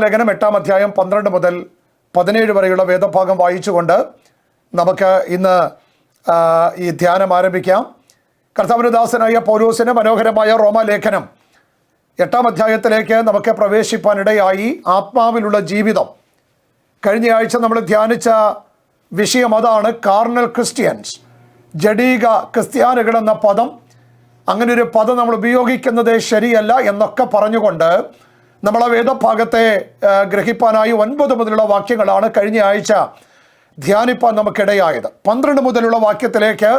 റോമലേഖനം എട്ടാം അധ്യായം പന്ത്രണ്ട് മുതൽ പതിനേഴ് വരെയുള്ള വേദഭാഗം വായിച്ചുകൊണ്ട് നമുക്ക് ഇന്ന് ഈ ധ്യാനം ആരംഭിക്കാം. കർത്താവിനുദാസനായ പൗരൂസിന് മനോഹരമായ റോമലേഖനം എട്ടാം അധ്യായത്തിലേക്ക് നമുക്ക് പ്രവേശിപ്പാനിടയായി ആത്മാവിലുള്ള ജീവിതം. കഴിഞ്ഞ ആഴ്ച നമ്മൾ ധ്യാനിച്ച വിഷയം അതാണ് കാർണൽ ക്രിസ്ത്യൻസ് ജഡീക ക്രിസ്ത്യാനികൾ എന്ന പദം. അങ്ങനെ ഒരു പദം നമ്മൾ ഉപയോഗിക്കുന്നത് ശരിയല്ല എന്നൊക്കെ പറഞ്ഞുകൊണ്ട് നമ്മൾ ആ വേദഭാഗത്തെ ഗ്രഹിപ്പാനായി ഒൻപത് മുതലുള്ള വാക്യങ്ങളാണ് കഴിഞ്ഞ ആഴ്ച ധ്യാനിപ്പാൻ നമുക്കിടയായത്. പന്ത്രണ്ട് മുതലുള്ള വാക്യത്തിലേക്ക്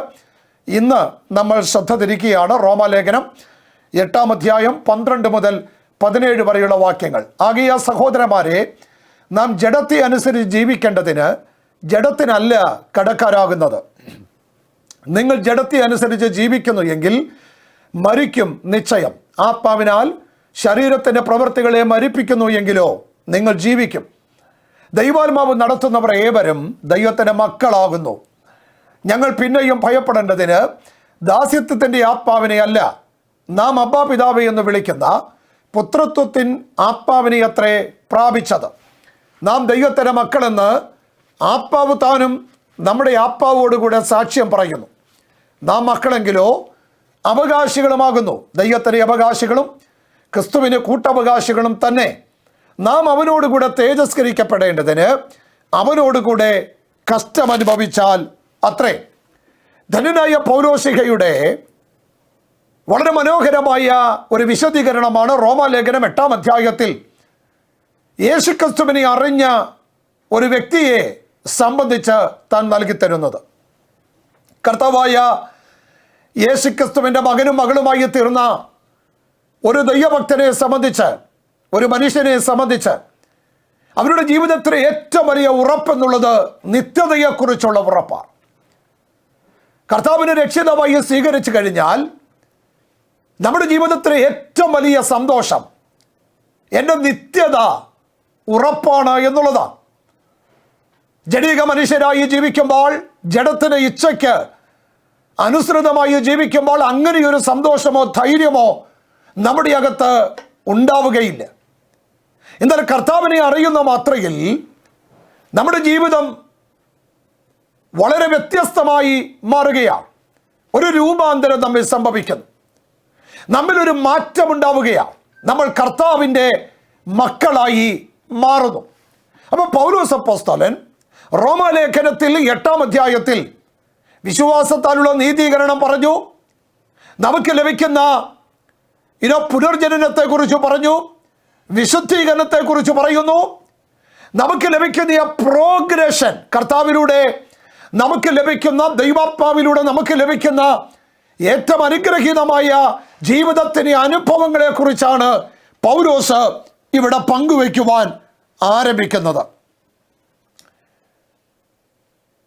ഇന്ന് നമ്മൾ ശ്രദ്ധ തിരിക്കുകയാണ് റോമാലേഖനം എട്ടാം അധ്യായം പന്ത്രണ്ട് മുതൽ പതിനേഴ് വരെയുള്ള വാക്യങ്ങൾ. ആകിയ സഹോദരന്മാരെ നാം ജഡത്തെ അനുസരിച്ച് ജീവിക്കേണ്ടതിന് ജഡത്തിനല്ല കടക്കാരാകുന്നത്. നിങ്ങൾ ജഡത്തെ അനുസരിച്ച് ജീവിക്കുന്നു എങ്കിൽ മരിക്കും നിശ്ചയം. ആത്മാവിനാൽ ശരീരത്തിന്റെ പ്രവൃത്തികളെ മരിപ്പിക്കുന്നു എങ്കിലോ നിങ്ങൾ ജീവിക്കും. ദൈവാത്മാവ് നടത്തുന്നവർ ഏവരും ദൈവത്തിന്റെ മക്കളാകുന്നു. ഞങ്ങൾ പിന്നെയും ഭയപ്പെടേണ്ടതിന് ദാസ്യത്വത്തിന്റെ ആത്മാവിനെ അല്ല നാം അബ്ബാ പിതാവ് എന്ന് വിളിക്കുന്ന പുത്രത്വത്തിൻ ആത്മാവിനെ അത്രേ പ്രാപിച്ചത്. നാം ദൈവത്തിന്റെ മക്കളെന്ന് ആത്മാവ് താനും നമ്മുടെ ആത്മാവോടുകൂടെ സാക്ഷ്യം പറയുന്നു. നാം മക്കളെങ്കിലോ അവകാശികളുമാകുന്നു. ദൈവത്തിന്റെ അവകാശികളും ക്രിസ്തുവിന് കൂട്ടവകാശികളും തന്നെ. നാം അവനോടുകൂടെ തേജസ്കരിക്കപ്പെടേണ്ടതിന് അവനോടുകൂടെ കഷ്ടമനുഭവിച്ചാൽ അത്രേ. ധനനായ പൗരോശികയുടെ വളരെ മനോഹരമായ ഒരു വിശദീകരണമാണ് റോമാലേഖനം എട്ടാം അധ്യായത്തിൽ. യേശുക്രിസ്തുവിനെ അറിഞ്ഞ ഒരു വ്യക്തിയെ സംബന്ധിച്ച് താൻ നൽകിത്തരുന്നത് കർത്താവായ യേശുക്രിസ്തുവിന്റെ മകനും മകളുമായി തീർന്ന ഒരു ദൈവഭക്തനെ സംബന്ധിച്ച് ഒരു മനുഷ്യനെ സംബന്ധിച്ച് അവരുടെ ജീവിതത്തിലെ ഏറ്റവും വലിയ ഉറപ്പെന്നുള്ളത് നിത്യതയെക്കുറിച്ചുള്ള ഉറപ്പാണ്. കർത്താവിനെ രക്ഷിതമായി സ്വീകരിച്ചു കഴിഞ്ഞാൽ നമ്മുടെ ജീവിതത്തിലെ ഏറ്റവും വലിയ സന്തോഷം എന്റെ നിത്യത ഉറപ്പാണ് എന്നുള്ളതാണ്. ജനീക മനുഷ്യരായി ജീവിക്കുമ്പോൾ ജഡത്തിന് ഇച്ഛയ്ക്ക് അനുസൃതമായി ജീവിക്കുമ്പോൾ അങ്ങനെയൊരു സന്തോഷമോ ധൈര്യമോ നമ്മുടെ അകത്ത് ഉണ്ടാവുകയില്ല. എന്നാൽ കർത്താവിനെ അറിയുന്ന മാത്രയിൽ നമ്മുടെ ജീവിതം വളരെ വ്യത്യസ്തമായി മാറുകയാണ്. ഒരു രൂപാന്തരം നമ്മിൽ സംഭവിക്കുന്നു. നമ്മിലൊരു മാറ്റമുണ്ടാവുകയാണ് നമ്മൾ കർത്താവിന്റെ മക്കളായി മാറുന്നു. അപ്പോൾ പൗലോസ് അപ്പോസ്തലൻ റോമാലേഖനത്തിൽ എട്ടാം അധ്യായത്തിൽ വിശ്വാസത്താലുള്ള നീതീകരണം പറഞ്ഞു. നമുക്ക് ലഭിക്കുന്ന ഇനോ പുനർജനനത്തെക്കുറിച്ച് പറഞ്ഞു വിശുദ്ധീകരണത്തെക്കുറിച്ച് പറയുന്നു. നമുക്ക് ലഭിക്കുന്ന പ്രോഗ്രഷൻ കർത്താവിലൂടെ നമുക്ക് ലഭിക്കുന്ന ദൈവാത്മാവിലൂടെ നമുക്ക് ലഭിക്കുന്ന ഏറ്റവും അനുഗ്രഹീതമായ ജീവിതത്തിന്റെ അനുഭവങ്ങളെക്കുറിച്ചാണ് പൗരോസ് ഇവിടെ പങ്കുവയ്ക്കുവാൻ ആരംഭിക്കുന്നത്.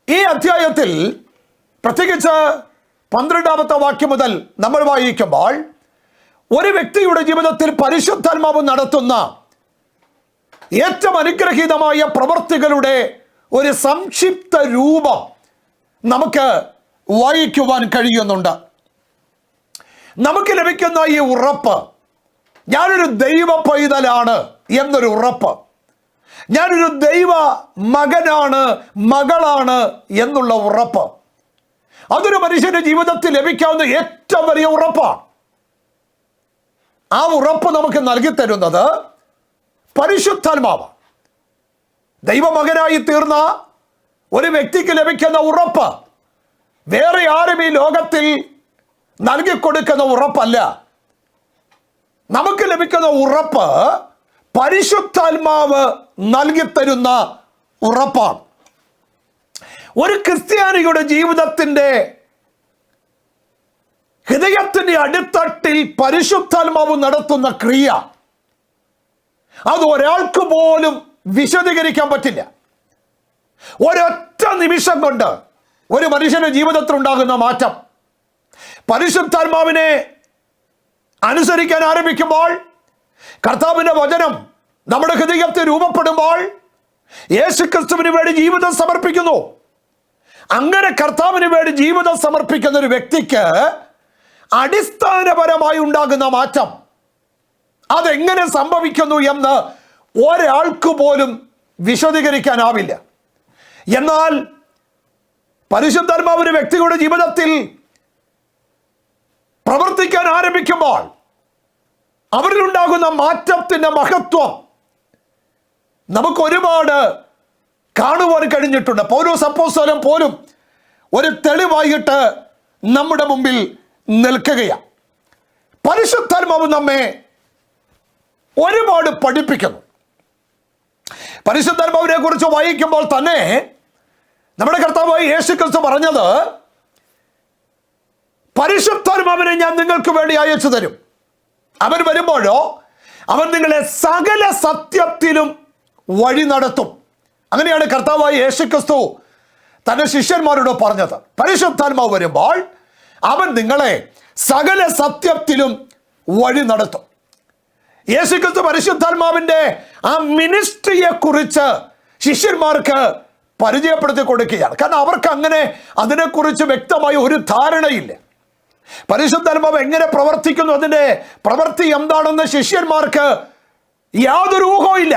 ഈ അധ്യായത്തിൽ പ്രത്യേകിച്ച് പന്ത്രണ്ടാമത്തെ വാക്യം മുതൽ നമ്മൾ വായിക്കുമ്പോൾ ഒരു വ്യക്തിയുടെ ജീവിതത്തിൽ പരിശുദ്ധാത്മാവ് നടത്തുന്ന ഏറ്റവും അനുഗ്രഹീതമായ പ്രവർത്തികളുടെ ഒരു സംക്ഷിപ്ത രൂപം നമുക്ക് വായിക്കുവാൻ കഴിയുന്നുണ്ട്. നമുക്ക് ലഭിക്കുന്ന ഈ ഉറപ്പ് ഞാനൊരു ദൈവ പൈതലാണ് എന്നൊരു ഉറപ്പ് ഞാനൊരു ദൈവ മകനാണ് മകളാണ് എന്നുള്ള ഉറപ്പ്. അതൊരു മനുഷ്യന്റെ ജീവിതത്തിൽ ലഭിക്കാവുന്ന ഏറ്റവും വലിയ ഉറപ്പാണ്. ആ ഉറപ്പ് നമുക്ക് നൽകി തരുന്നത് പരിശുദ്ധാത്മാവ് ദൈവമകനായി തീർന്ന ഒരു വ്യക്തിക്ക് ലഭിക്കുന്ന ഉറപ്പ് വേറെ ആരും ഈ ലോകത്തിൽ നൽകിക്കൊടുക്കുന്ന ഉറപ്പല്ല. നമുക്ക് ലഭിക്കുന്ന ഉറപ്പ് പരിശുദ്ധാത്മാവ് നൽകിത്തരുന്ന ഉറപ്പാണ്. ഒരു ക്രിസ്ത്യാനിയുടെ ജീവിതത്തിന്റെ ഹൃദയത്തിന്റെ അടിത്തട്ടിൽ പരിശുദ്ധാത്മാവ് നടത്തുന്ന ക്രിയ അത് ഒരാൾക്ക് പോലും വിശദീകരിക്കാൻ പറ്റില്ല. ഒരൊറ്റ നിമിഷം കൊണ്ട് ഒരു മനുഷ്യന്റെ ജീവിതത്തിൽ ഉണ്ടാകുന്ന മാറ്റം. പരിശുദ്ധാത്മാവിനെ അനുസരിക്കാൻ ആരംഭിക്കുമ്പോൾ കർത്താവിന്റെ വചനം നമ്മുടെ ഹൃദയത്തെ രൂപപ്പെടുമ്പോൾ യേശു ക്രിസ്തുവിന് വേണ്ടി ജീവിതം സമർപ്പിക്കുന്നു. അങ്ങനെ കർത്താവിന് വേണ്ടി ജീവിതം സമർപ്പിക്കുന്ന ഒരു വ്യക്തിക്ക് അടിസ്ഥാനപരമായി ഉണ്ടാകുന്ന മാറ്റം. അതെങ്ങനെ സംഭവിക്കുന്നു എന്ന് ഒരാൾക്ക് പോലും വിശദീകരിക്കാനാവില്ല. എന്നാൽ പരിശുദ്ധാത്മാവ് ഒരു വ്യക്തിയുടെ ജീവിതത്തിൽ പ്രവർത്തിക്കാൻ ആരംഭിക്കുമ്പോൾ അവരിലുണ്ടാകുന്ന മാറ്റത്തിന്റെ മഹത്വം നമുക്ക് ഒരുപാട് കാണുവാൻ കഴിഞ്ഞിട്ടുണ്ട്. പൗരോ അപ്പോസ്തലൻ പോലും ഒരു തെളിവായിട്ട് നമ്മുടെ മുമ്പിൽ നിൽക്കുകയാണ് പരിശുദ്ധാത്മാവ് നമ്മെ ഒരുപാട് പഠിപ്പിക്കുന്നു. പരിശുദ്ധാത്മാവിനെ കുറിച്ച് വായിക്കുമ്പോൾ തന്നെ നമ്മുടെ കർത്താവായി യേശു ക്രിസ്തു പറഞ്ഞത് പരിശുദ്ധാത്മാവിനെ ഞാൻ നിങ്ങൾക്ക് വേണ്ടി അയച്ചു തരും. അവൻ വരുമ്പോഴോ അവൻ നിങ്ങളെ സകല സത്യത്തിലും വഴി നടത്തും. അങ്ങനെയാണ് കർത്താവായി യേശു ക്രിസ്തു തന്റെ ശിഷ്യന്മാരോട് പറഞ്ഞത്. പരിശുദ്ധാത്മാവ് വരുമ്പോൾ അവൻ നിങ്ങളെ സകല സത്യത്തിലും വഴി നടത്തും. യേശുക്രിസ്തു പരിശുദ്ധാത്മാവിന്റെ ആ മിനിസ്ട്രിയെ കുറിച്ച് ശിഷ്യന്മാർക്ക് പരിചയപ്പെടുത്തി കൊടുക്കുകയാണ്. കാരണം അവർക്ക് അങ്ങനെ അതിനെക്കുറിച്ച് വ്യക്തമായ ഒരു ധാരണയില്ല. പരിശുദ്ധാത്മാവ് എങ്ങനെ പ്രവർത്തിക്കുന്നു അതിന്റെ പ്രവൃത്തി എന്താണെന്ന് ശിഷ്യന്മാർക്ക് യാതൊരു ഊഹവും ഇല്ല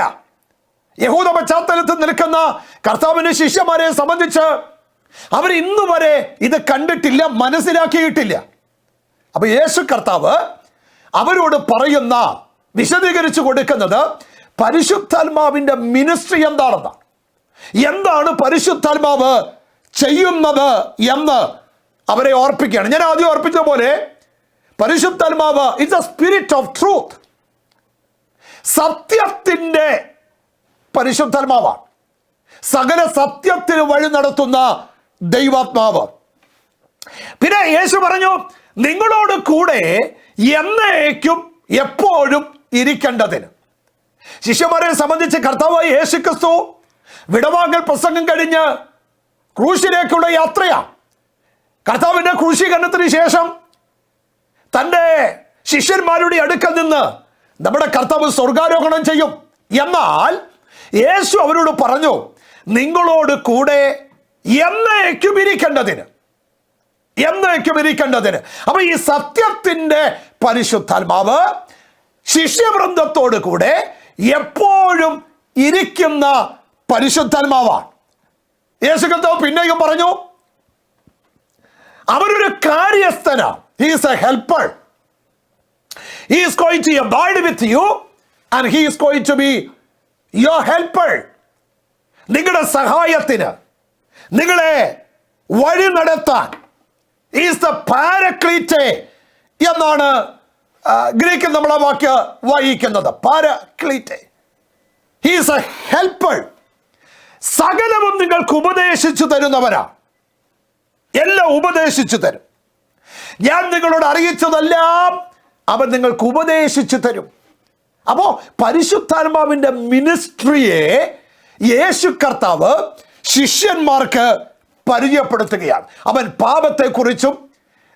യഹൂദ പശ്ചാത്തലത്തിൽ നിൽക്കുന്ന കർത്താവിന്റെ ശിഷ്യന്മാരെ സംബന്ധിച്ച് അവർ ഇന്നു വരെ ഇത് കണ്ടിട്ടില്ല മനസ്സിലാക്കിയിട്ടില്ല. അപ്പൊ യേശു കർത്താവ് അവരോട് പറയുന്ന വിശദീകരിച്ചു കൊടുക്കുന്നത് പരിശുദ്ധാത്മാവിന്റെ മിനിസ്ട്രി എന്താണെന്ന്. എന്താണ് പരിശുദ്ധാത്മാവ് ചെയ്യുന്നത് എന്ന് അവരെ ഓർപ്പിക്കുകയാണ്. ഞാൻ ആദ്യം ഓർപ്പിച്ച പോലെ പരിശുദ്ധാത്മാവ് it's a spirit of truth സത്യത്തിന്റെ പരിശുദ്ധാത്മാവാണ്. സകല സത്യത്തിന് വഴി നടത്തുന്ന ദൈവാത്മാവ്. പിന്നെ യേശു പറഞ്ഞു നിങ്ങളോട് കൂടെ എന്നേക്കും എപ്പോഴും ഇരിക്കേണ്ടതിന്. ശിഷ്യന്മാരെ സംബന്ധിച്ച് കർത്താവായ യേശു ക്രിസ്തു വിടവാങ്ങൽ പ്രസംഗം കഴിഞ്ഞ് ക്രൂശിലേക്കുള്ള യാത്രയാണ് കർത്താവിന്റെ ക്രൂശീകരണത്തിന് ശേഷം തന്റെ ശിഷ്യന്മാരുടെ അടുക്കൽ നിന്ന് നമ്മുടെ കർത്താവ് സ്വർഗാരോഹണം ചെയ്യും. എന്നാൽ യേശു അവരോട് പറഞ്ഞു നിങ്ങളോട് കൂടെ എന്നേക്കും ഇരിക്കേണ്ടതിന്. എന്നേക്കും ഇരിക്കേണ്ടതിന്. അപ്പൊ ഈ സത്യത്തിന്റെ പരിശുദ്ധാത്മാവ് ശിഷ്യവൃന്ദത്തോട് കൂടെ എപ്പോഴും ഇരിക്കുന്ന പരിശുദ്ധാത്മാവാണ്. യേശു കർത്താവ് പിന്നെയും പറഞ്ഞു അവരൊരു കാര്യസ്ഥനാണ് he's a helper he's going to to with you and he's going to be your helper നിങ്ങളുടെ സഹായത്തിന് നിങ്ങളെ വഴി നടത്താൻ ഈസ് ദ പാരക്ലീറ്റെ എന്നാണ് ഗ്രീക്ക് ഗ്രീക്കിൽ നമ്മൾ ആ വാക്യ വായിക്കുന്നത്. പാരക്ലീറ്റെ. ഹീസ് എ ഹെൽപ്പർ സകലവും നിങ്ങൾക്ക് ഉപദേശിച്ചു തരുന്നവരാ. എല്ലാം ഉപദേശിച്ചു തരും. ഞാൻ നിങ്ങളോട് അറിയിച്ചതെല്ലാം അവൻ നിങ്ങൾക്ക് ഉപദേശിച്ചു തരും. അപ്പോ പരിശുദ്ധാത്മാവിന്റെ മിനിസ്ട്രിയെ യേശു കർത്താവ് ശിഷ്യന്മാർക്ക് പരിചയപ്പെടുത്തുകയാണ്. അവൻ പാപത്തെക്കുറിച്ചും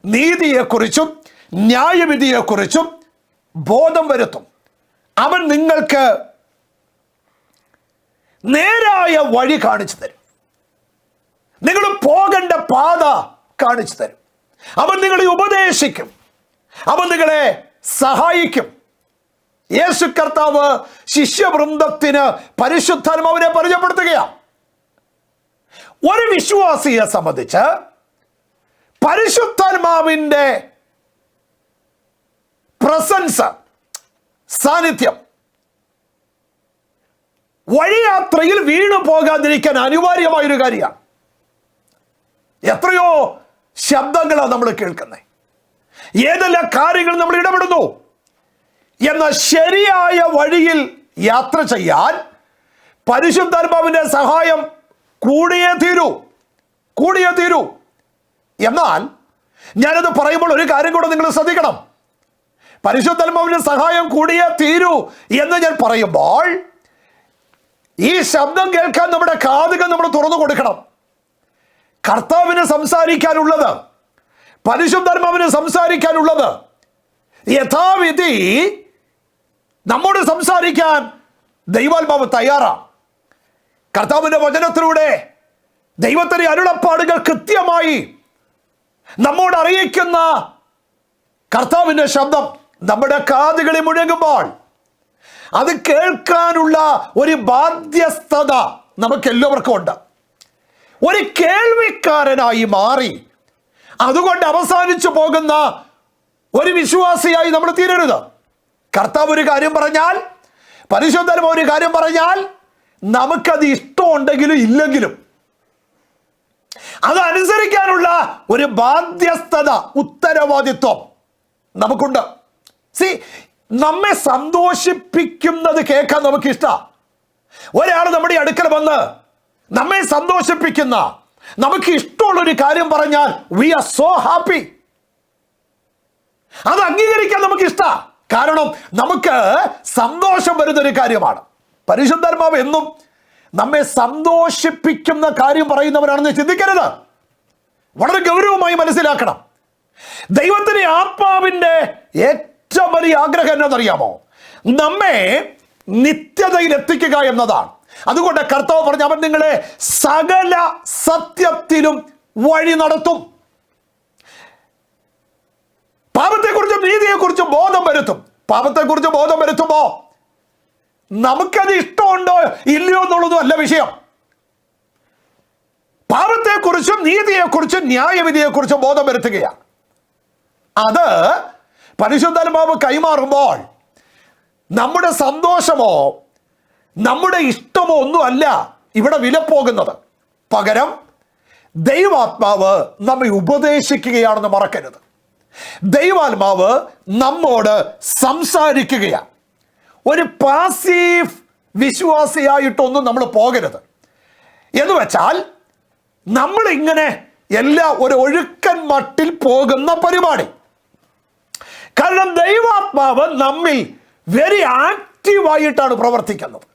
നീതിയെക്കുറിച്ചും ന്യായവിധിയെക്കുറിച്ചും ബോധം വരുത്തും. അവൻ നിങ്ങൾക്ക് നേരായ വഴി കാണിച്ചു തരും. നിങ്ങൾ പോകേണ്ട പാത കാണിച്ചു തരും. അവൻ നിങ്ങളെ ഉപദേശിക്കും. അവൻ നിങ്ങളെ സഹായിക്കും. യേശു കർത്താവ് ശിഷ്യവൃന്ദത്തിന് പരിശുദ്ധാത്മാവിനെ പരിചയപ്പെടുത്തുകയാണ്. ഒരു വിശ്വാസിയെ സംബന്ധിച്ച് പരിശുദ്ധാത്മാവിന്റെ പ്രസൻസ് സാന്നിധ്യം വഴിയാത്രയിൽ വീണു പോകാതിരിക്കാൻ അനിവാര്യമായൊരു കാര്യമാണ്. എത്രയോ ശബ്ദങ്ങളാണ് നമ്മൾ കേൾക്കുന്നത് ഏതെല്ലാം കാര്യങ്ങൾ നമ്മൾ ഇടപെടുന്നു? എന്ന ശരിയായ വഴിയിൽ യാത്ര ചെയ്യാൻ പരിശുദ്ധാത്മാവിന്റെ സഹായം കൂടിയേ തീരൂ. കൂടിയേ തീരൂ. എന്നാൽ ഞാനത് പറയുമ്പോൾ ഒരു കാര്യം കൂടെ നിങ്ങൾ ശ്രദ്ധിക്കണം. പരിശുദ്ധാത്മാവിന്റെ സഹായം കൂടിയേ തീരൂ എന്ന് ഞാൻ പറയുമ്പോൾ ഈ ശബ്ദം കേൾക്കാൻ നമ്മുടെ കാതുകൾ നമ്മൾ തുറന്നു കൊടുക്കണം. കർത്താവിന് സംസാരിക്കാനുള്ളത് പരിശുദ്ധാത്മാവിന് സംസാരിക്കാനുള്ളത് യഥാവിധി നമ്മോട് സംസാരിക്കാൻ ദൈവാത്മാവ് തയ്യാറാണ്. കർത്താവിന്റെ വചനത്തിലൂടെ ദൈവത്തിന്റെ അരുളപ്പാടുകൾ കൃത്യമായി നമ്മോട് അറിയിക്കുന്ന കർത്താവിന്റെ ശബ്ദം നമ്മുടെ കാതുകളിൽ മുഴങ്ങുമ്പോൾ അത് കേൾക്കാനുള്ള ഒരു ബാധ്യസ്ഥത നമുക്ക് എല്ലാവർക്കും ഉണ്ട്. ഒരു കേൾവിക്കാരനായി മാറി അതുകൊണ്ട് അവസാനിച്ചു പോകുന്ന ഒരു വിശ്വാസിയായി നമ്മൾ തീരരുത്. കർത്താവ് ഒരു കാര്യം പറഞ്ഞാൽ പരിശോധന ഒരു കാര്യം പറഞ്ഞാൽ നമുക്കത് ഇഷ്ടമുണ്ടെങ്കിലും ഇല്ലെങ്കിലും അതനുസരിക്കാനുള്ള ഒരു ബാധ്യസ്ഥത ഉത്തരവാദിത്വം നമുക്കുണ്ട്. സി നമ്മെ സന്തോഷിപ്പിക്കുന്നത് കേൾക്കാൻ നമുക്ക് ഒരാൾ നമ്മുടെ അടുക്കൽ വന്ന് നമ്മെ സന്തോഷിപ്പിക്കുന്ന നമുക്ക് ഇഷ്ടമുള്ള ഒരു കാര്യം പറഞ്ഞാൽ വി ആർ സോ ഹാപ്പി അത് അംഗീകരിക്കാൻ നമുക്ക് ഇഷ്ടമാണ് കാരണം നമുക്ക് സന്തോഷം വരുന്ന ഒരു കാര്യമാണ്. പരിശുദ്ധാത്മാവ് എന്നും നമ്മെ സന്തോഷിപ്പിക്കുന്ന കാര്യം പറയുന്നവരാണെന്ന് ചിന്തിക്കരുത്. വളരെ ഗൗരവമായി മനസ്സിലാക്കണം. ദൈവത്തിന് ആത്മാവിന്റെ ഏറ്റവും വലിയ ആഗ്രഹം എന്നതറിയാമോ നമ്മെ നിത്യതയിൽ എത്തിക്കുക എന്നതാണ്. അതുകൊണ്ട് കർത്താവ് പറഞ്ഞു അവൻ നിങ്ങളെ സകല സത്യത്തിലും വഴി നടത്തും. പാപത്തെക്കുറിച്ചും നീതിയെക്കുറിച്ചും ബോധം വരുത്തും. പാപത്തെക്കുറിച്ച് ബോധം വരുത്തുമ്പോ നമുക്കത് ഇഷ്ടമുണ്ടോ ഇല്ലയോ എന്നുള്ളതും അല്ല വിഷയം. പാപത്തെക്കുറിച്ചും നീതിയെക്കുറിച്ചും ന്യായവിധിയെക്കുറിച്ചും ബോധം വരുത്തുകയാണ്. അത് പരിശുദ്ധാത്മാവ് കൈമാറുമ്പോൾ നമ്മുടെ സന്തോഷമോ നമ്മുടെ ഇഷ്ടമോ ഒന്നുമല്ല ഇവിടെ വിലപ്പോകുന്നത്. പകരം ദൈവാത്മാവ് നമ്മെ ഉപദേശിക്കുകയാണെന്ന് മറക്കരുത്. ദൈവാത്മാവ് നമ്മോട് സംസാരിക്കുകയാണ്. ഒരു പാസീവ് വിശ്വാസിയായിട്ടൊന്നും നമ്മൾ പോകരുത്. എന്ന് വെച്ചാൽ നമ്മളിങ്ങനെ എല്ലാ ഒരു ഒഴുക്കൻ മട്ടിൽ പോകുന്ന പരിപാടി. കാരണം ദൈവാത്മാവ് നമ്മിൽ വെരി ആക്റ്റീവായിട്ടാണ് പ്രവർത്തിക്കുന്നത്.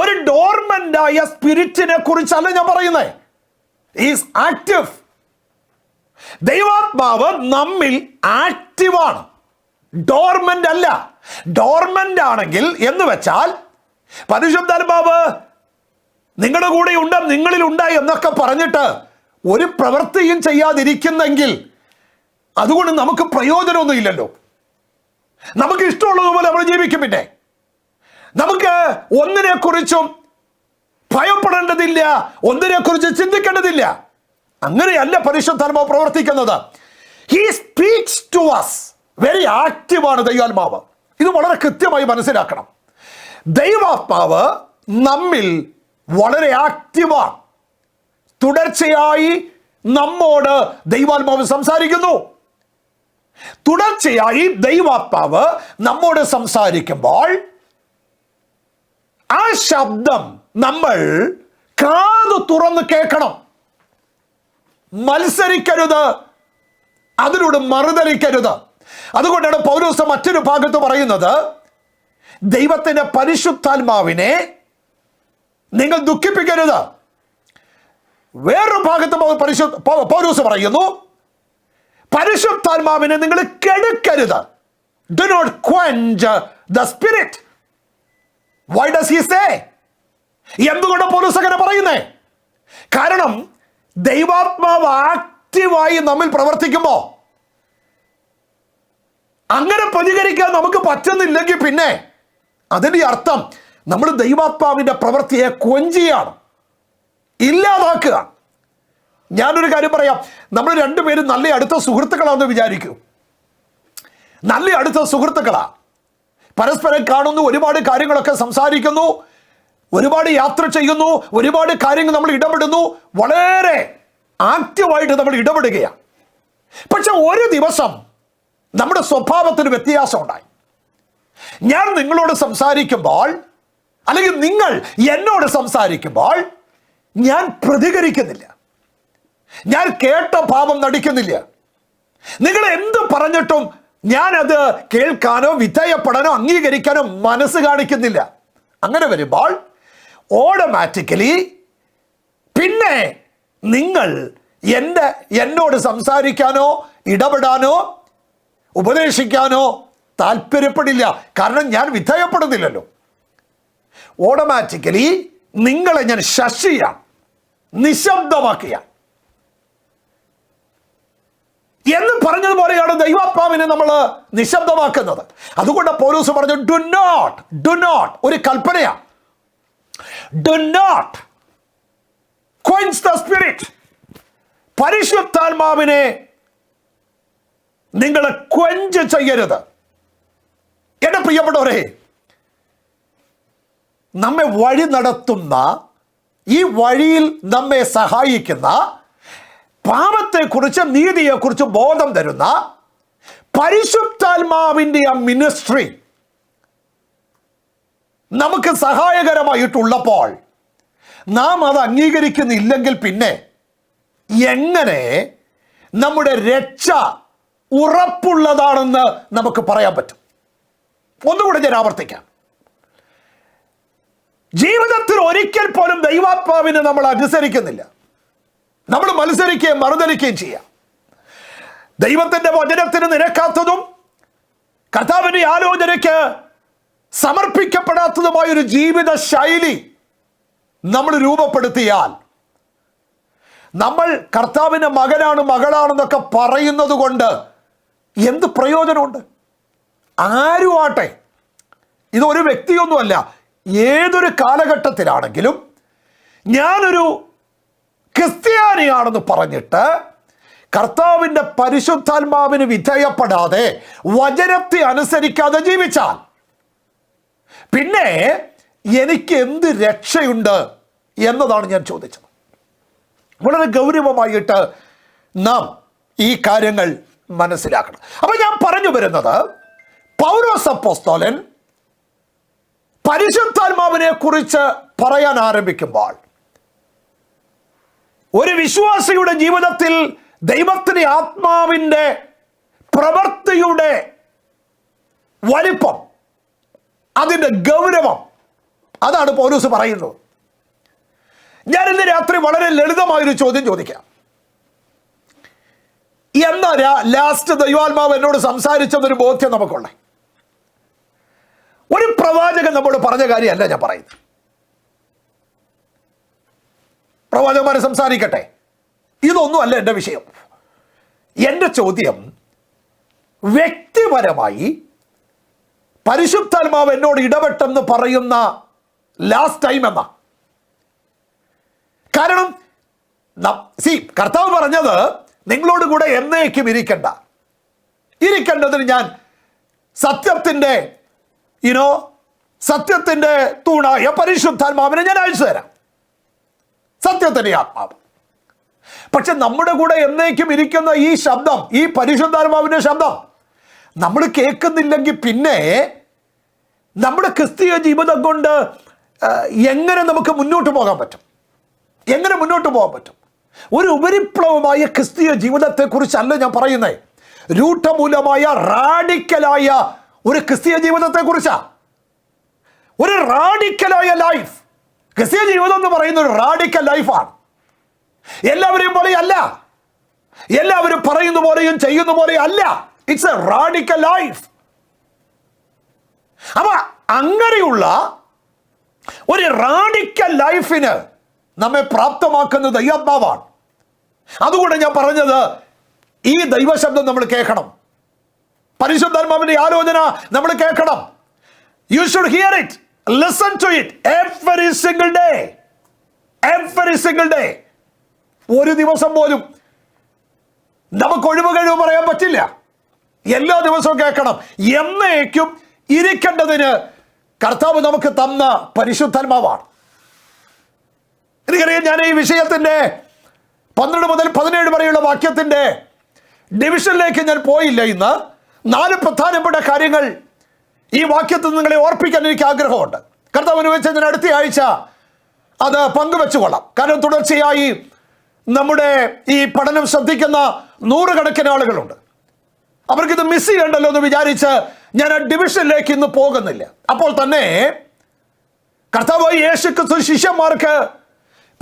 ഒരു ഡോർമെന്റായ സ്പിരിറ്റിനെ കുറിച്ചല്ല ഞാൻ പറയുന്നത് ഈസ് ആക്റ്റീവ് ദൈവാത്മാവ് നമ്മിൽ ആക്റ്റീവാണ് ഡോർമെന്റ് അല്ല. ഡോർമെന്റ് ആണെങ്കിൽ എന്ന് വെച്ചാൽ പരിശുദ്ധാത്മാവ് നിങ്ങളുടെ കൂടെ ഉണ്ട് നിങ്ങളിൽ ഉണ്ട് എന്നൊക്കെ പറഞ്ഞിട്ട് ഒരു പ്രവൃത്തിയും ചെയ്യാതിരിക്കുന്നെങ്കിൽ അതുകൊണ്ട് നമുക്ക് പ്രയോജനമൊന്നും ഇല്ലല്ലോ. നമുക്ക് ഇഷ്ടമുള്ളതുപോലെ നമ്മൾ ജീവിക്കും പിന്നെ. നമുക്ക് ഒന്നിനെക്കുറിച്ചും ഭയപ്പെടേണ്ടതില്ല ഒന്നിനെക്കുറിച്ച് ചിന്തിക്കേണ്ടതില്ല. അങ്ങനെയല്ല പരിശുദ്ധാത്മാവ് പ്രവർത്തിക്കുന്നത്. He speaks to us very ആക്റ്റീവാണ് ദൈവാത്മാവ്. ഇത് വളരെ കൃത്യമായി മനസ്സിലാക്കണം. ദൈവാത്മാവ് നമ്മിൽ വളരെ ആക്റ്റീവാണ്. തുടർച്ചയായി നമ്മോട് ദൈവാത്മാവ് സംസാരിക്കുന്നു. തുടർച്ചയായി ദൈവാത്മാവ് നമ്മോട് സംസാരിക്കുമ്പോൾ ആ ശബ്ദം നമ്മൾ കാതു തുറന്ന് കേൾക്കണം. മത്സരിക്കരുത്. അതിനോട് മറുതലിക്കരുത് അതുകൊണ്ടാണ് പൗലോസ് മറ്റൊരു ഭാഗത്ത് പറയുന്നത് ദൈവത്തിന്റെ പരിശുദ്ധാത്മാവിനെ നിങ്ങൾ ദുഃഖിപ്പിക്കരുത്. വേറൊരു ഭാഗത്ത് പരിശു പൗരൂസ് പറയുന്നു പരിശുദ്ധാത്മാവിനെ നിങ്ങൾ കെടുക്കരുത്. Do not quench the spirit why does he say എന്തുകൊണ്ട് പൗരൂസ് അങ്ങനെ പറയുന്നേ? കാരണം ദൈവാത്മാവ് ആക്റ്റീവായി നമ്മിൽ പ്രവർത്തിക്കുമ്പോ അങ്ങനെ പ്രതികരിക്കാൻ നമുക്ക് പറ്റുന്നില്ലെങ്കിൽ പിന്നെ അതിന്റെ അർത്ഥം നമ്മൾ ദൈവാത്മാവിന്റെ പ്രവൃത്തിയെ കൊഞ്ചിയാണ്. ഇല്ലാതാക്കുക. ഞാനൊരു കാര്യം പറയാം. നമ്മൾ രണ്ടുപേരും നല്ല അടുത്ത സുഹൃത്തുക്കളാണെന്ന് വിചാരിക്കൂ. നല്ല അടുത്ത സുഹൃത്തുക്കളാ. പരസ്പരം കാണുന്നു ഒരുപാട് കാര്യങ്ങളൊക്കെ സംസാരിക്കുന്നു ഒരുപാട് യാത്ര ചെയ്യുന്നു ഒരുപാട് കാര്യങ്ങൾ നമ്മൾ ഇടപെടുന്നു. വളരെ ആക്റ്റീവായിട്ട് നമ്മൾ ഇടപെടുകയാണ്. പക്ഷെ ഒരു ദിവസം നമ്മുടെ സ്വഭാവത്തിന് വ്യത്യാസം ഉണ്ടായി ഞാൻ നിങ്ങളോട് സംസാരിക്കുമ്പോൾ അല്ലെങ്കിൽ നിങ്ങൾ എന്നോട് സംസാരിക്കുമ്പോൾ ഞാൻ പ്രതികരിക്കുന്നില്ല. ഞാൻ കേട്ട ഭാവം നടിക്കുന്നില്ല. നിങ്ങൾ എന്ത് പറഞ്ഞിട്ടും ഞാനത് കേൾക്കാനോ വിധേയപ്പെടാനോ അംഗീകരിക്കാനോ മനസ്സ് കാണിക്കുന്നില്ല. അങ്ങനെ വരുമ്പോൾ ഓട്ടോമാറ്റിക്കലി പിന്നെ നിങ്ങൾ എന്റെ എന്നോട് സംസാരിക്കാനോ ഇടപെടാനോ ഉപദേശിക്കാനോ താല്പര്യപ്പെടില്ല. കാരണം ഞാൻ വിധേയപ്പെടുന്നില്ലല്ലോ. ഓട്ടോമാറ്റിക്കലി നിങ്ങളെ ഞാൻ ശശിയ. നിശബ്ദമാക്കിയ. എന്ന് പറഞ്ഞതുപോലെയാണ് ദൈവാത്മാവിനെ നമ്മൾ നിശബ്ദമാക്കുന്നത്. അതുകൊണ്ട് പോലീസ് പറഞ്ഞു ഡു നോട്ട് ഡു നോട്ട് ഒരു കൽപ്പനയാണ് do not quench the spirit പരിശുദ്ധാത്മാവിനെ നിങ്ങൾ കൊഞ്ച് ചെയ്യരുത്. എന്റെ പ്രിയപ്പെട്ടവരെ നമ്മെ വഴി നടത്തുന്ന ഈ വഴിയിൽ നമ്മെ സഹായിക്കുന്ന പാപത്തെക്കുറിച്ച് നീതിയെക്കുറിച്ച് ബോധം തരുന്ന പരിശുദ്ധാത്മാവിന്റെ ആ മിനിസ്ട്രി നമുക്ക് സഹായകരമായിട്ടുള്ളപ്പോൾ നാം അത് അംഗീകരിക്കുന്നില്ലെങ്കിൽ പിന്നെ എങ്ങനെ നമ്മുടെ രക്ഷ ഉറപ്പുള്ളതാണെന്ന് നമുക്ക് പറയാൻ പറ്റും. ഒന്നുകൂടെ ഞാൻ ആവർത്തിക്കാം. ജീവിതത്തിൽ ഒരിക്കൽ പോലും ദൈവാത്മാവിനെ നമ്മൾ അനുസരിക്കുന്നില്ല. നമ്മൾ മത്സരിക്കുകയും മറുതലിക്കുകയും ചെയ്യാം. ദൈവത്തിന്റെ വചനത്തിന് നിരക്കാത്തതും കർത്താവിന്റെ ആലോചനയ്ക്ക് സമർപ്പിക്കപ്പെടാത്തതുമായ ഒരു ജീവിത ശൈലി നമ്മൾ രൂപപ്പെടുത്തിയാൽ നമ്മൾ കർത്താവിന്റെ മകനാണ് മകളാണെന്നൊക്കെ പറയുന്നത് കൊണ്ട് എന്ത് പ്രയോജനമുണ്ട്? ആരും ആട്ടെ. ഇതൊരു വ്യക്തിയൊന്നുമല്ല. ഏതൊരു കാലഘട്ടത്തിലാണെങ്കിലും ഞാനൊരു ക്രിസ്ത്യാനിയാണെന്ന് പറഞ്ഞിട്ട് കർത്താവിന്റെ പരിശുദ്ധാത്മാവിന് വിധേയപ്പെടാതെ വചനത്തെ അനുസരിക്കാതെ ജീവിച്ചാൽ പിന്നെ എനിക്ക് എന്ത് രക്ഷയുണ്ട് എന്നതാണ് ഞാൻ ചോദിച്ചത്. വളരെ ഗൗരവമായിട്ട് നാം ഈ കാര്യങ്ങൾ മനസ്സിലാക്കണം. അപ്പോൾ ഞാൻ പറഞ്ഞു വരുന്നത് പൗരോസപ്പോസ്തോലൻ പരിശുദ്ധാത്മാവിനെ കുറിച്ച് പറയാൻ ആരംഭിക്കുമ്പോൾ ഒരു വിശ്വാസിയുടെ ജീവിതത്തിൽ ദൈവത്തിന് ആത്മാവിന്റെ പ്രവൃത്തിയുടെ വലിപ്പം അതിന്റെ ഗൗരവം അതാണ് പൗരൂസ് പറയുന്നത്. ഞാൻ ഇന്ന് രാത്രി വളരെ ലളിതമായൊരു ചോദ്യം ചോദിക്കാം. എന്നാ ലാസ്റ്റ് ദൈവാത്മാവ് എന്നോട് സംസാരിച്ചതൊരു ബോധ്യം നമുക്കുള്ള ഒരു പ്രവാചകൻ നമ്മോട് പറഞ്ഞ കാര്യമല്ല ഞാൻ പറയുന്നത്. പ്രവാചകന്മാരെ സംസാരിക്കട്ടെ. ഇതൊന്നുമല്ല എന്റെ വിഷയം. എന്റെ ചോദ്യം വ്യക്തിപരമായി പരിശുദ്ധാത്മാവ് എന്നോട് ഇടപെട്ടെന്ന് പറയുന്ന ലാസ്റ്റ് ടൈം എന്നാ? കാരണം സി കർത്താവ് പറഞ്ഞത് നിങ്ങളോട് കൂടെ എന്നേക്കും ഇരിക്കണ്ട. ഇരിക്കേണ്ടതിന് ഞാൻ സത്യത്തിന്റെ ഇനോ സത്യത്തിന്റെ തൂണായ പരിശുദ്ധാത്മാവിനെ ഞാൻ അയച്ചു തരാം. സത്യത്തിന്റെ ആത്മാവ്. പക്ഷെ നമ്മുടെ കൂടെ എന്നേക്കും ഇരിക്കുന്ന ഈ ശബ്ദം ഈ പരിശുദ്ധാത്മാവിന്റെ ശബ്ദം നമ്മൾ കേൾക്കുന്നില്ലെങ്കിൽ പിന്നെ നമ്മുടെ ക്രിസ്തീയ ജീവിതം കൊണ്ട് എങ്ങനെ നമുക്ക് മുന്നോട്ട് പോകാൻ പറ്റും? എങ്ങനെ മുന്നോട്ട് പോകാൻ പറ്റും? ഒരു ഉപരിപ്ലവമായ ക്രിസ്തീയ ജീവിതത്തെക്കുറിച്ചല്ല ഞാൻ പറയുന്നത് രൂഢമൂലമായ റാഡിക്കലായ ഒരു ക്രിസ്തീയ ജീവിതത്തെക്കുറിച്ചാ. ഒരു റാഡിക്കലായ ലൈഫ്. ക്രിസ്തീയ ജീവിതം എന്ന് പറയുന്ന ഒരു റാഡിക്കൽ ലൈഫാണ്. എല്ലാവരെയും പോലെയല്ല. എല്ലാവരും പറയുന്ന പോലെയും ചെയ്യുന്ന പോലെ അല്ല ഇറ്റ്സ് എ റാഡിക്കൽ ലൈഫ് അപ്പൊ അങ്ങനെയുള്ള ഒരു റാഡിക്കൽ ലൈഫിന് നമ്മെ പ്രാപ്തമാക്കുന്ന ദൈവാത്മാവാണ് അതുകൊണ്ട് ഞാൻ പറഞ്ഞത് ഈ ദൈവശബ്ദം നമ്മൾ കേൾക്കണം. പരിശുദ്ധാത്മാവിന്റെ ആലോചന നമ്മൾ കേൾക്കണം. You should hear it listen to it every single day every single day ഒരു ദിവസം പോലും നമുക്ക് ഒഴിവ് കഴിവ് പറയാൻ പറ്റില്ല. എല്ലാ ദിവസവും കേൾക്കണം. എന്നേക്കും ഇരിക്കേണ്ടതിന് കർത്താവ് നമുക്ക് തന്ന പരിശുദ്ധാത്മാവാണ്. എനിക്കറിയാം ഞാൻ ഈ വിഷയത്തിന്റെ പന്ത്രണ്ട് മുതൽ പതിനേഴ് വരെയുള്ള വാക്യത്തിന്റെ ഡിവിഷനിലേക്ക് ഞാൻ പോയില്ല ഇന്ന്. നാല് പ്രധാനപ്പെട്ട കാര്യങ്ങൾ ഈ വാക്യത്തിൽ നിങ്ങളെ ഓർപ്പിക്കാൻ എനിക്ക് ആഗ്രഹമുണ്ട്. കർത്താവിന് വെച്ച് ഞാൻ അടുത്ത ആഴ്ച അത് പങ്കുവെച്ചുകൊള്ളാം. കാരണം തുടർച്ചയായി നമ്മുടെ ഈ പഠനം ശ്രദ്ധിക്കുന്ന നൂറുകണക്കിന് ആളുകളുണ്ട്. അവർക്കിത് മിസ് ചെയ്യണ്ടല്ലോ എന്ന് വിചാരിച്ച് ഞാൻ ആ ഡിവിഷനിലേക്ക് ഇന്ന് പോകുന്നില്ല. അപ്പോൾ തന്നെ കർത്താവ് യേശുക്രിസ്തു ശിഷ്യന്മാർക്ക്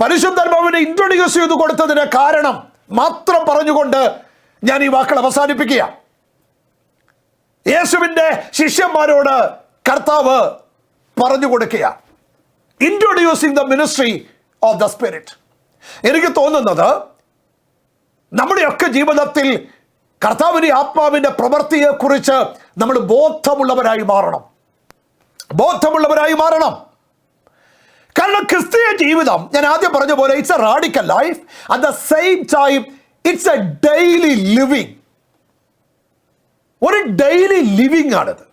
പരിശുദ്ധാത്മാവിനെ ഇൻട്രൊഡ്യൂസ് ചെയ്ത് കൊടുത്തതിന് കാരണം മാത്രം പറഞ്ഞുകൊണ്ട് ഞാൻ ഈ വാക്കുകൾ അവസാനിപ്പിക്കുക. യേശുവിന്റെ ശിഷ്യന്മാരോട് കർത്താവ് പറഞ്ഞു കൊടുക്കുക. Introducing the ministry of the spirit എനിക്ക് തോന്നുന്നത് നമ്മുടെയൊക്കെ ജീവിതത്തിൽ കർത്താവിന്റെ ആത്മാവിന്റെ പ്രവൃത്തിയെക്കുറിച്ച് നമ്മൾ ബോധമുള്ളവരായി മാറണം. ബോധമുള്ളവരായി മാറണം. കാരണം ക്രിസ്തീയ ജീവിതം ഞാൻ ആദ്യം പറഞ്ഞ പോലെ it's a radical life at the same time it's a daily living ഒരു ഡെയിലി ലിവിങ് ആണിത്.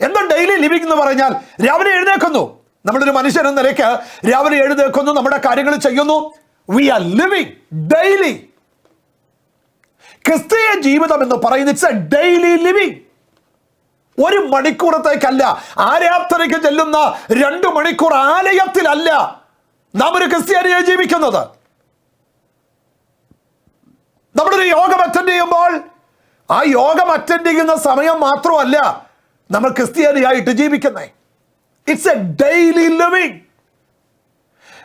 എന്താ ഡെയിലി ലിവിങ് എന്ന് പറഞ്ഞാൽ രാവിലെ എഴുന്നേക്കുന്നു നമ്മളൊരു മനുഷ്യൻ എന്ന നിലയ്ക്ക് രാവിലെ എഴുന്നേക്കുന്നു നമ്മുടെ കാര്യങ്ങൾ ചെയ്യുന്നു. വി ആർ ലിവിങ് ഡെയിലി ക്രിസ്തീയ ജീവിതം എന്ന് പറയുന്നത് ഇറ്റ്സ് എ ഡെയിലി ലിവിങ് ഒരു മണിക്കൂറത്തേക്കല്ല ആരാധനയ്ക്ക് ചെല്ലുന്ന രണ്ട് മണിക്കൂർ ആലയത്തിലല്ല നാം ഒരു ക്രിസ്ത്യാനിയെ ജീവിക്കുന്നത്. നമ്മളൊരു യോഗം അറ്റൻഡ് ചെയ്യുമ്പോൾ ആ യോഗം അറ്റൻഡ് ചെയ്യുന്ന സമയം മാത്രമല്ല നമ്മൾ ക്രിസ്ത്യാനിയായിട്ട് ജീവിക്കുന്നേ. ഇറ്റ്സ് എ ഡെയിലി ലിവിങ്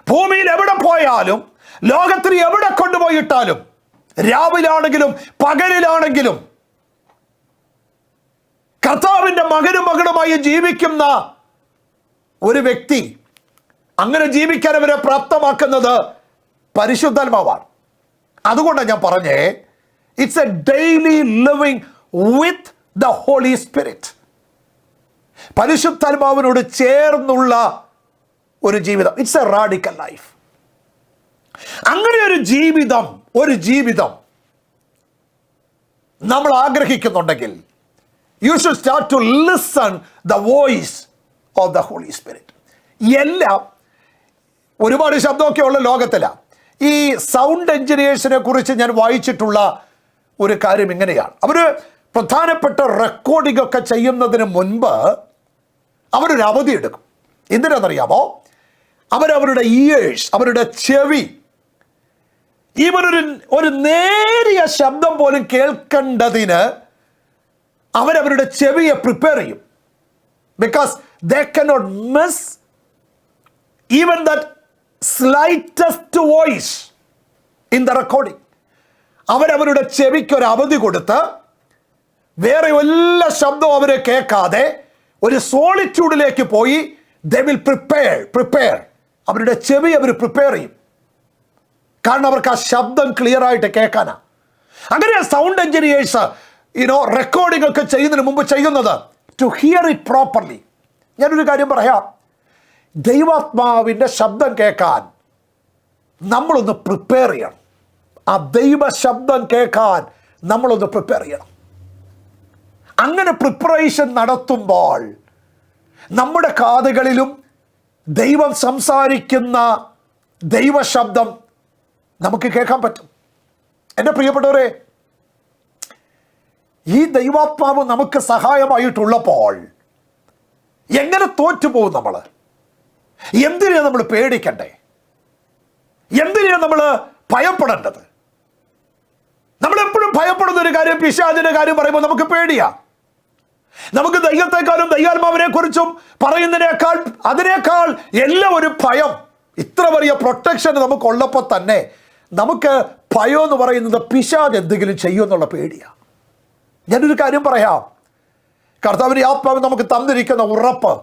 ഭൂമിയിൽ എവിടെ പോയാലും ലോകത്തിന് എവിടെ കൊണ്ടുപോയിട്ടാലും രാവിലാണെങ്കിലും പകലിലാണെങ്കിലും കർത്താവിന്റെ മകനും മകളുമായി ജീവിക്കുന്ന ഒരു വ്യക്തി അങ്ങനെ ജീവിക്കാൻ അവരെ പ്രാപ്തമാക്കുന്നത് പരിശുദ്ധാത്മാവാണ്. അതുകൊണ്ടാണ് ഞാൻ പറഞ്ഞേ it's a daily living with the holy spirit പരിശുദ്ധാത്മാവിനോട് ചേർന്നുള്ള ഒരു ജീവിതം. ഇറ്റ്സ് എ റാഡിക്കൽ ലൈഫ് അങ്ങനെ ഒരു ജീവിതം ഒരു ജീവിതം നമ്മൾ ആഗ്രഹിക്കുന്നുണ്ടെങ്കിൽ you should start to listen the voice of the holy spirit എല്ലാം ഒരുപാട് ശബ്ദമൊക്കെ ഉള്ള ലോകത്തിലാണ് ഈ സൗണ്ട് എഞ്ചിനീയേഴ്സിനെ കുറിച്ച് ഞാൻ വായിച്ചിട്ടുള്ള ഒരു കാര്യം ഇങ്ങനെയാണ്. അവർ പ്രധാനപ്പെട്ട റെക്കോർഡിംഗ് ഒക്കെ ചെയ്യുന്നതിന് മുൻപ് അവരൊരു അവധി എടുക്കും. എന്തിനാണെന്നറിയാമോ? അവരവരുടെ ഇയേഴ്സ് അവരുടെ ചെവി ഇവരൊരു ഒരു നേരിയ ശബ്ദം പോലും കേൾക്കേണ്ടതിന് അവരവരുടെ ചെവിയെ പ്രിപ്പയർ ചെയ്യും. Because they cannot miss even that slightest voice in the recording അവരവരുടെ ചെവിക്ക് ഒരു അവധി കൊടുത്ത് വേറെ എല്ലാ ശബ്ദവും അവരെ കേൾക്കാതെ ഒരു സോളിറ്റ്യൂഡിലേക്ക് പോയി ദ വിൽ പ്രിപ്പയർ പ്രിപ്പയർ അവരുടെ ചെവി അവർ പ്രിപ്പയർ ചെയ്യും. കാരണം അവർക്ക് ആ ശബ്ദം ക്ലിയർ ആയിട്ട് കേൾക്കാനാ. അങ്ങനെ സൗണ്ട് എഞ്ചിനീയേഴ്സ് യുനോ റെക്കോർഡിംഗ് ഒക്കെ ചെയ്യുന്നതിന് മുമ്പ് ചെയ്യുന്നത്. ടു ഹിയർ ഇറ്റ് പ്രോപ്പർലി ഞാനൊരു കാര്യം പറയാം. ദൈവാത്മാവിന്റെ ശബ്ദം കേൾക്കാൻ നമ്മളൊന്ന് പ്രിപ്പയർ ചെയ്യണം. ആ ദൈവ ശബ്ദം കേൾക്കാൻ നമ്മളൊന്ന് പ്രിപ്പയർ ചെയ്യണം. അങ്ങനെ പ്രിപ്പറേഷൻ നടത്തുമ്പോൾ നമ്മുടെ കാതുകളിലും ദൈവം സംസാരിക്കുന്ന ദൈവശബ്ദം നമുക്ക് കേൾക്കാൻ പറ്റും. എന്റെ പ്രിയപ്പെട്ടവരെ ഈ ദൈവാത്മാവ് നമുക്ക് സഹായമായിട്ടുള്ളപ്പോൾ എങ്ങനെ തോറ്റുപോകും നമ്മൾ എന്തിനാണ് നമ്മൾ പേടിക്കണ്ടേ? എന്തിനാണ് നമ്മൾ ഭയപ്പെടേണ്ടത്? നമ്മൾ എപ്പോഴും ഭയപ്പെടുന്ന ഒരു കാര്യം പിശാചിന്റെ കാര്യം പറയുമ്പോൾ നമുക്ക് പേടിയാ. നമുക്ക് ദൈവത്തെക്കാളും ദൈവാത്മാവിനെ കുറിച്ചും പറയുന്നതിനേക്കാൾ അതിനേക്കാൾ എല്ലാം ഒരു ഭയം. ഇത്ര വലിയ പ്രൊട്ടക്ഷൻ നമുക്കുള്ളപ്പോൾ തന്നെ നമുക്ക് ഭയം എന്ന് പറയുന്നത് പിശാജ് എന്തെങ്കിലും ചെയ്യുമെന്നുള്ള പേടിയാ. ഞാനൊരു കാര്യം പറയാം. കർത്താവിന്റെ ആത്മാവ് നമുക്ക് തന്നിരിക്കുന്ന ഉറപ്പ്.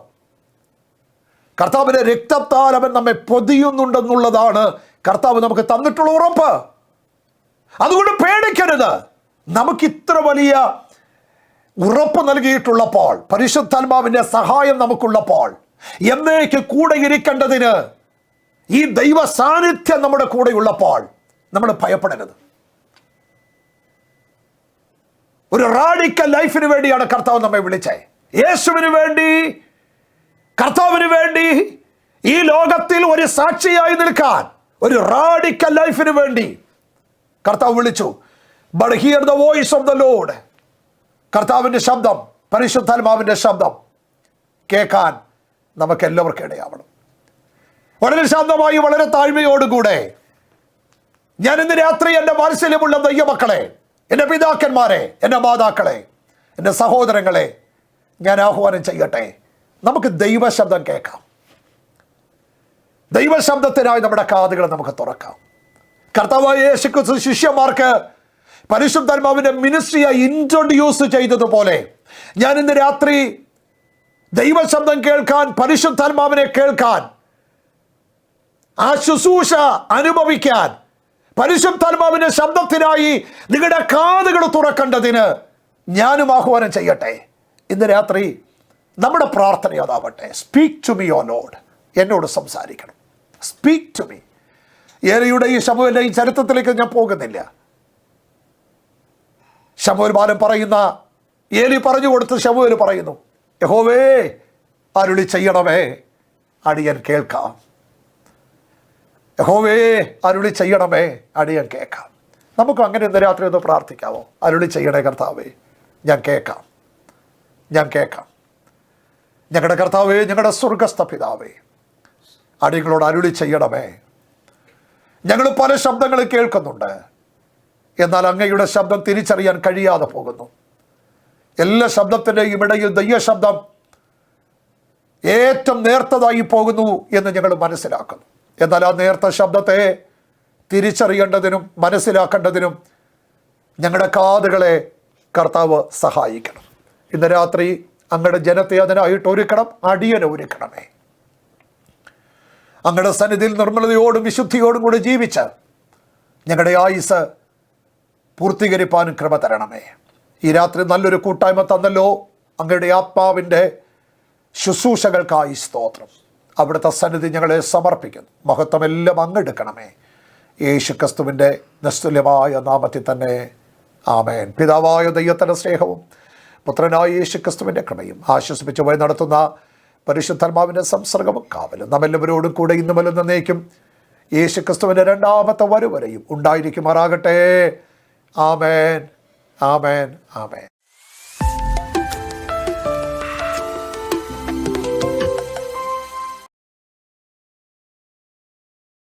കർത്താവിന്റെ രക്തത്താൽ അവൻ നമ്മെ പൊതിയുന്നുണ്ടെന്നുള്ളതാണ് കർത്താവ് നമുക്ക് തന്നിട്ടുള്ള ഉറപ്പ്. അതുകൊണ്ട് പേടിക്കരുത്. നമുക്ക് ഇത്ര വലിയ ഉറപ്പ് നൽകിയിട്ടുള്ളപ്പോൾ പരിശുദ്ധാത്മാവിന്റെ സഹായം നമുക്കുള്ളപ്പോൾ എന്നേക്ക് കൂടെ ഇരിക്കേണ്ടതിന് ഈ ദൈവ സാന്നിധ്യം നമ്മുടെ കൂടെയുള്ളപ്പോൾ നമ്മൾ ഭയപ്പെടരുത്. ഒരു റാഡിക്കൽ ലൈഫിന് വേണ്ടിയാണ് കർത്താവ് നമ്മെ വിളിച്ചത്. യേശുവിന് വേണ്ടി കർത്താവിന് വേണ്ടി ഈ ലോകത്തിൽ ഒരു സാക്ഷിയായി നിൽക്കാൻ ഒരു റാഡിക്കൽ ലൈഫിന് വേണ്ടി കർത്താവ് വിളിച്ചു. But hear the voice of the lord കർത്താവിന്റെ ശബ്ദം പരിശുദ്ധാത്മാവിന്റെ ശബ്ദം കേൾക്കാൻ നമുക്ക് എല്ലാവർക്കും ഇടയാവണം. വളരെ ശാന്തമായി വളരെ താഴ്മയോടുകൂടെ ഞാൻ ഇന്ന് രാത്രി എന്റെ വാത്സല്യമുള്ള ദൈവമക്കളെ എന്റെ പിതാക്കന്മാരെ എന്റെ മാതാക്കളെ എന്റെ സഹോദരങ്ങളെ ഞാൻ ആഹ്വാനം ചെയ്യട്ടെ. നമുക്ക് ദൈവശബ്ദം കേൾക്കാം. ദൈവശബ്ദത്തിനായി നമ്മുടെ കാതുകൾ നമുക്ക് തുറക്കാം. കർത്താവായ യേശുക്രിസ്തു ശിഷ്യന്മാർക്ക് പരിശുദ്ധാത്മാവിന്റെ മിനിസ്ട്രിയായി ഇൻട്രൊഡ്യൂസ് ചെയ്തതുപോലെ ഞാൻ ഇന്ന് രാത്രി ദൈവശബ്ദം കേൾക്കാൻ പരിശുദ്ധാത്മാവിനെ കേൾക്കാൻ ആ ശുശ്രൂഷ അനുഭവിക്കാൻ പരിശുദ്ധാത്മാവിന്റെ ശബ്ദത്തിനായി നിങ്ങളുടെ കാതുകൾ തുറക്കേണ്ടതിന് ഞാനും ആഹ്വാനം ചെയ്യട്ടെ. ഇന്ന് രാത്രി നമ്മുടെ പ്രാർത്ഥന അതാവട്ടെ. Speak to me O lord എന്നോട് സംസാരിക്കണം. സ്പീക്ക് ടു മീ ഏലയുടെ ഈ ശമുവിന്റെ ഈ ചരിത്രത്തിലേക്ക് ഞാൻ പോകുന്നില്ല. ശമുവൽ ബാലൻ പറയുന്ന ഏലി പറഞ്ഞു കൊടുത്ത് ശമുവൽ പറയുന്നു യഹോവേ അരുളി ചെയ്യണമേ. അടിയൻ കേൾക്കാം. യഹോവേ അരുളി ചെയ്യണമേ അടിയൻ കേൾക്കാം. നമുക്ക് അങ്ങനെ ഇന്ന് രാത്രി ഒന്ന് പ്രാർത്ഥിക്കാമോ അരുളി ചെയ്യണേ കർത്താവേ ഞാൻ കേൾക്കാം. ഞാൻ കേൾക്കാം. ഞങ്ങളുടെ കർത്താവേ ഞങ്ങളുടെ സ്വർഗസ്ഥ പിതാവേ അടിയങ്ങളോട് അരുളി ചെയ്യണമേ. ഞങ്ങൾ പല ശബ്ദങ്ങൾ കേൾക്കുന്നുണ്ട്. എന്നാൽ അങ്ങയുടെ ശബ്ദം തിരിച്ചറിയാൻ കഴിയാതെ പോകുന്നു. എല്ലാ ശബ്ദത്തിന്റെയും ഇടയിൽ ദയ്യശബ്ദം ഏറ്റവും നേർത്തതായി പോകുന്നു എന്ന് ഞങ്ങൾ മനസ്സിലാക്കുന്നു. എന്നാൽ ആ നേർത്ത ശബ്ദത്തെ തിരിച്ചറിയേണ്ടതിനും മനസ്സിലാക്കേണ്ടതിനും ഞങ്ങളുടെ കാതുകളെ കർത്താവ് സഹായിക്കണം. ഇന്ന് രാത്രി അങ്ങയുടെ ജനത്തെ അതിനായിട്ട് ഒരുക്കണം അടിയനെ ഒരുക്കണമേ. അങ്ങയുടെ സന്നിധിയിൽ നിർമ്മലതയോടും വിശുദ്ധിയോടും കൂടി ജീവിച്ച് ഞങ്ങളുടെ ആയുസ് പൂർത്തീകരിപ്പാനും കൃപ തരണമേ. ഈ രാത്രി നല്ലൊരു കൂട്ടായ്മ തന്നല്ലോ അങ്ങയുടെ ആത്മാവിന്റെ ശുശ്രൂഷകൾക്കായി സ്തോത്രം. അവിടുത്തെ സന്നിധി ഞങ്ങളെ സമർപ്പിക്കുന്നു. മഹത്വമെല്ലാം അങ്ങെടുക്കണമേ. യേശു ക്രിസ്തുവിന്റെ നിസ്തുല്യമായ നാമത്തിൽ തന്നെ ആമേൻ. പിതാവായ ദൈവത്തിന്റെ സ്നേഹവും പുത്രനായ യേശു ക്രിസ്തുവിന്റെ കൃപയും ആശ്വസിപ്പിച്ച് പോയി നടത്തുന്ന പരിശുദ്ധാത്മാവിന്റെ സംസർഗവും കാവലും നമ്മെല്ലാവരോടും കൂടെ ഇന്നുമല്ല നന്നേക്കും യേശു ക്രിസ്തുവിന്റെ രണ്ടാമത്തെ വരവരെയും ഉണ്ടായിരിക്കുമാറാകട്ടെ. ആമേൻ. ആമേൻ. ആമേൻ.